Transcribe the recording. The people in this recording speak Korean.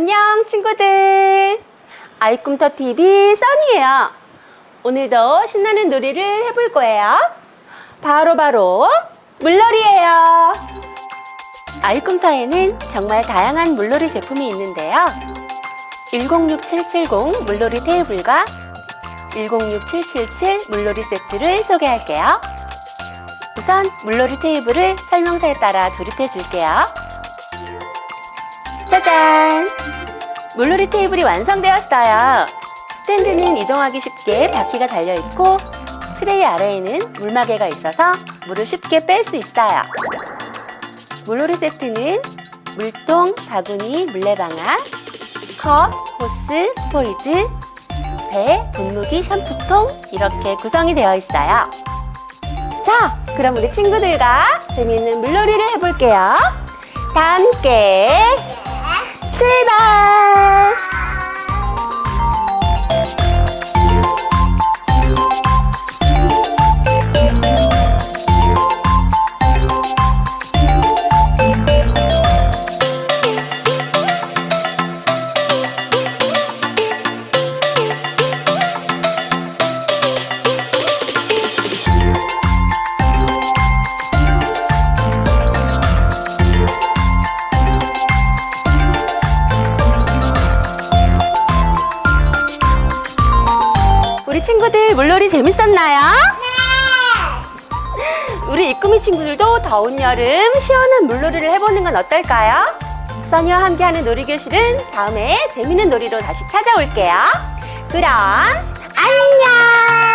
안녕 친구들. 아이꿈터 TV 써니예요. 오늘도 신나는 놀이를 해볼 거예요. 바로 바로 물놀이예요. 아이꿈터에는 정말 다양한 물놀이 제품이 있는데요. 106770 물놀이 테이블과 106777 물놀이 세트를 소개할게요. 우선 물놀이 테이블을 설명서에 따라 조립해 줄게요 짜잔! 물놀이 테이블이 완성되었어요. 스탠드는 이동하기 쉽게 바퀴가 달려있고 트레이 아래에는 물마개가 있어서 물을 쉽게 뺄 수 있어요. 물놀이 세트는 물통, 바구니, 물레방아, 컵, 호스, 스포이드, 배, 분무기, 샴푸통 이렇게 구성이 되어 있어요. 자, 그럼 우리 친구들과 재미있는 물놀이를 해볼게요. 다 함께 출발! 친구들 물놀이 재밌었나요? 우리 이꾸미 친구들도 더운 여름 시원한 물놀이를 해보는 건 어떨까요? 써니와 함께하는 놀이교실은 다음에 재밌는 놀이로 다시 찾아올게요. 그럼 안녕!